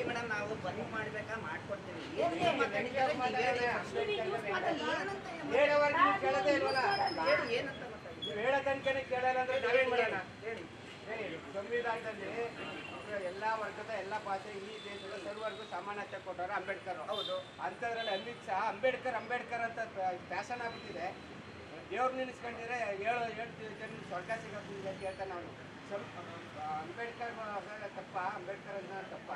Madam ನಾವು ಬಂದ್ ಮಾಡ್ಬೇಕಾ ಮಾಡ್ಕೊಡ್ತೀವಿ. ಏನಂತ ಹೇಳಿ ಕೇಳಲ್ಲ ಅಂದ್ರೆ ನಾವೇನ್ ಮಾಡೋಣ ಹೇಳಿ. ಹೇಳಿ ಸಂವಿಧಾನದಲ್ಲಿ ಎಲ್ಲಾ ವರ್ಗದ ಎಲ್ಲಾ ಪಾತ್ರ ಈ ದೇಶದ ಸರ್ವರ್ಗೂ ಸಮಾನತೆ ಕೊಟ್ಟವರು ಅಂಬೇಡ್ಕರ್ ಹೌದು. ಅಂತದ್ರಲ್ಲಿ ಅಮಿತ್ ಶಾ ಅಂಬೇಡ್ಕರ್ ಅಂಬೇಡ್ಕರ್ ಅಂತ ಫ್ಯಾಷನ್ ಆಗ್ಬಿಟ್ಟಿದೆ. ದೇವ್ರು ನಿನ್ಸ್ಕೊಂಡಿದ್ರೆ ಏಳು ಏಳು ಜನ ಸ್ವರ್ಗ ಸಿಗೋದು ಅಂತ ಹೇಳ್ತಾನೆ ಅವನು. ಸ್ವಲ್ಪ ಅಂಬೇಡ್ಕರ್ ತಪ್ಪ, ಅಂಬೇಡ್ಕರ್ ಅನ್ನ ತಪ್ಪ.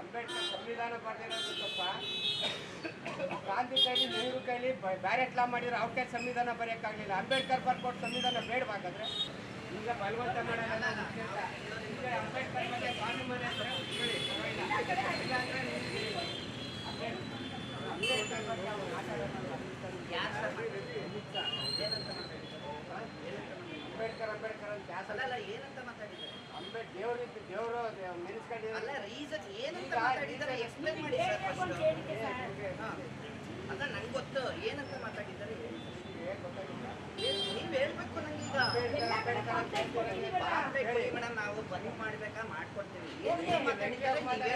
ಅಂಬೇಡ್ಕರ್ ಸಂವಿಧಾನ ಬರ್ದಿರೋದು ತಪ್ಪ. ಗಾಂಧಿ ಕೈಲಿ, ನೆಹರು ಕೈಲಿ ಬ್ಯಾರೆಟ್ ಲಾ ಮಾಡಿರೋ ಅವ್ರ ಕೈ ಸಂವಿಧಾನ ಬರೆಯೋಕ್ಕಾಗಲಿಲ್ಲ. ಅಂಬೇಡ್ಕರ್ ಬರ್ಕೊಟ್ಟು ಸಂವಿಧಾನ ಬೇಡವಾಗಾದ್ರೆ ಈಗ ಬಲವಂತ ಮಾಡೋಣ ಅಂಬೇಡ್ಕರ್ ಮೇಲೆ ಸ್ವಾಮಿ ಮನೆ ಅಂದ್ರೆ ಉಳ್ಕೊಳ್ಳಿ, ಪರವಾಗಿಲ್ಲ. ಇಲ್ಲಾಂದ್ರೆ ನೀವು ಅಂಬೇಡ್ಕರ್ ಬಗ್ಗೆ ಅವ್ರು ಮಾತಾಡೋಣಲ್ಲ. ಯಾರು ಸರ್ ಅಮಿತ್ ಶಾ. ಏನಂತ ಮಾತಾಡಿದ್ದಾರೆ ಅಂಬೇಡ್ಕರ್ ಅಂಬೇಡ್ಕರ್ ಅಂತ ಜಾಸ್ತಿ ಅಲ್ಲ ಅಲ್ಲ ಏನಂತ ಮಾತಾಡಿದ್ದಾರೆ? ಅಂಬೇಡ್ ದೇವ್ರು ದೇವರು ನೆನೆಸ್ಕೊಂಡಿದ್ದಾರೆ ಅಲ್ಲ ರೀಸನ್ ಏನಂತ ಮಾತಾಡಿದ್ದಾರೆ ಎಕ್ಸ್ಪ್ಲೇನ್ ಮಾಡಿ ಸರ್ ಫಸ್ಟ್ ಅಲ್ಲ ನಂಗೆ ಗೊತ್ತು ಏನಂತ ಮಾತಾಡಿದ್ದಾರೆ? ನೀವ್ ಹೇಳ್ಬೇಕು ನಂಗೆ ಈಗ. ಮೇಡಮ್ ನಾವು ಬಂದ್ ಮಾಡ್ಬೇಕಾ ಮಾಡ್ಕೊಡ್ತೀವಿ. ಏನಿದೆ ಮಾತಾಡಿದ್ದಾರೆ ಏನಂತ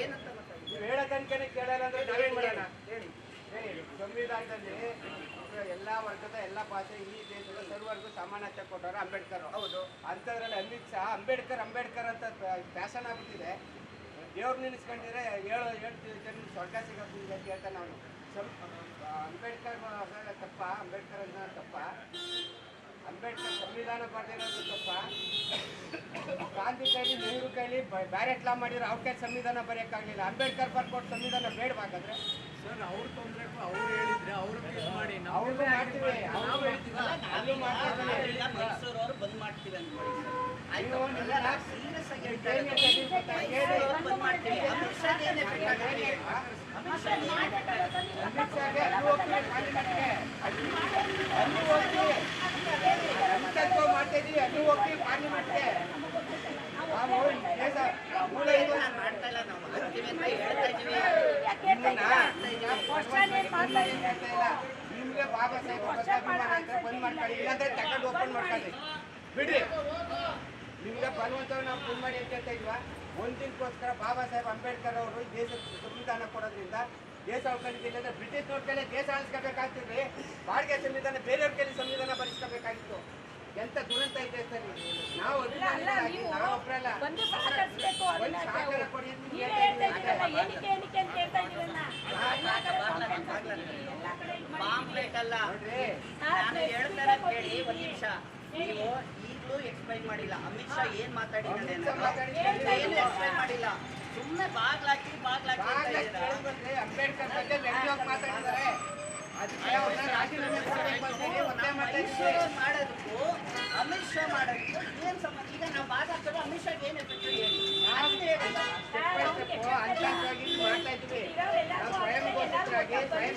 ಏನಂತ ಮಾತಾಡಿದ್ದಾರೆ? ಹೇಳೋ ತನಕನೇ ಕೇಳಲ್ಲ ಅಂದ್ರೆ ನಾವೇನ್ ಮಾಡೋಣ? ಹೇಳಿ. ಹೇಳಿ ಸಂವಿಧಾನದಲ್ಲಿ ಎಲ್ಲಾ ವರ್ಗದ ಎಲ್ಲಾ ಭಾಷೆ ಈ ದೇಶದ ಸರ್ವರ್ಗೂ ಸಮಾನತೆ ಕೊಟ್ಟವರು ಅಂಬೇಡ್ಕರ್ ಹೌದು. ಅಂಥದ್ರಲ್ಲಿ ಅಮಿತ್ ಶಾ ಅಂಬೇಡ್ಕರ್ ಅಂಬೇಡ್ಕರ್ ಅಂತ ಫ್ಯಾಷನ್ ಆಗ್ಬಿಟ್ಟಿದೆ. ದೇವ್ರು ನೆನೆಸ್ಕೊಂಡಿದ್ರೆ ಏಳು ಏಳು ಜನ ಸ್ವರ್ಗ ಸಿಗೋದು ಅಂತ ಹೇಳ್ತಾನೆ ನಾನು. ಸ್ವಲ್ಪ ಅಂಬೇಡ್ಕರ್ ತಪ್ಪ ಅಂಬೇಡ್ಕರ್ ಅಂತ ತಪ್ಪ. ಅಂಬೇಡ್ಕರ್ ಸಂವಿಧಾನ ಬರ್ದಿರೋದು ತಪ್ಪ. ಗಾಂಧಿ ಕೈಲಿ ನೆಹರು ಕೈಲಿ ಬ್ಯಾರೆಟ್ ಲಾ ಮಾಡಿರೋ ಅವ್ರ ಕೈ ಸಂವಿಧಾನ ಬರೆಯೋಕ್ಕಾಗಲಿಲ್ಲ. ಅಂಬೇಡ್ಕರ್ ಬರ್ಕೊಟ್ಟು ಸಂವಿಧಾನ ಬೇಡವಾಗಾದ್ರೆ ಸರ್ ಅವ್ರ ತೊಂದರೆಗೂ ಮೈಸೂರವ್ರು ಬಂದ್ ಮಾಡ್ತೀವಿ ಅನ್ಕೊಳ್ಳಿ. ಆಯ್ತು? serious ಆಗಿ ಬಂದ್ ಮಾಡ್ತೀವಿ. ಅಮಿತ್ ಶಾ? ಅಮಿತ್ ಶಾ ಮಾಡ್ತಾ ಇದೀವಿ ಅಲ್ಲಿ ಹೋಗ್ತೀವಿ ಪಾರ್ಲಿಮೆಂಟ್ಗೆ ಮಾಡ್ತಾ ಇಲ್ಲ? ನಾವು ಹೇಳ್ತಾ ಇದೀವಿ ಇಲ್ಲ. ಬಾಬಾ ಸಾಹೇಬ್ ಇದ್ರೆ ಬಂದ್ ಮಾಡ್ಕೊಳ್ಳಿ. ಇಲ್ಲಾಂದ್ರೆ ತಗೊಂಡು ಓಪನ್ ಮಾಡ್ಕೊಳ್ಳಿ ಬಿಡ್ರಿ. ನಿಮ್ಗೆ ಬಲವಂತವ್ರು ನಾವು ಫೋನ್ ಮಾಡಿ ಅಂತ ಹೇಳ್ತಾ ಇದ್ವಾ? ಒಂದಿನಕ್ಕೋಸ್ಕರ ಬಾಬಾ ಸಾಹೇಬ್ ಅಂಬೇಡ್ಕರ್ ಅವರು ದೇಶಕ್ಕೆ ಸಂವಿಧಾನ ಕೊಡೋದ್ರಿಂದ ದೇಶ ಉಳ್ಕೊಂಡಿದ್ದಿಲ್ಲ ಅಂದ್ರೆ ಬ್ರಿಟಿಷ್ನವ್ರ ಕೈಲಿ ದೇಶ ಆಳಿಸ್ಕೋಬೇಕಾಗ್ತಿದ್ರಿ. ಬಾಡಿಗೆ ಸಂವಿಧಾನ ಬೇರೆಯವ್ರ ಕೈಲಿ ಸಂವಿಧಾನ ಬರೆಸ್ಕೋಬೇಕಾಗಿತ್ತು. ಎಂತ ದುರಂತ ಇದೆ ಸರ್ ನಾವು ಕೊಡಿ ಅಲ್ಲ ನಾನು ಹೇಳ್ತಾರೆ ಕೇಳಿ ಒಂದ್ ನಿಮಿಷ. ನೀವು ಈಗಲೂ ಎಕ್ಸ್ಪ್ಲೈನ್ ಮಾಡಿಲ್ಲ. ಅಮಿತ್ ಶಾ ಏನ್ ಮಾತಾಡಿದ್ದಾರೆ ಶಾ ಏನು ಎಕ್ಸ್ಪ್ಲೈನ್ ಮಾಡಿಲ್ಲ. ಸುಮ್ಮನೆ ಬಾಗ್ಲಾಕಿ ಬಾಗ್ಲಾಕಿ ಅಂತ ಅಂಬೇಡ್ಕರ್ ಬಗ್ಗೆ ಮಾತಾಡಿದ್ದಾರೆ. ಶಾ ಮಾಡೋದಕ್ಕೂ ಅಮಿತ್ ಶಾ ಮಾಡೋದಕ್ಕೂ ಏನ್ ಸಂಬಂಧ? ಈಗ ನಾವು ಬಾಗ ಹಾಕೋದು ಅಮಿತ್ ಶಾಗೆ ಏನ್ ಎಫೆಕ್ಟ್ ಹೇಳಿ? ಮಾಡ್ತಾ ಇದ್ವಿ ಸ್ವಯಂ ಘೋಷಿತರಾಗಿ ಸ್ವಯಂ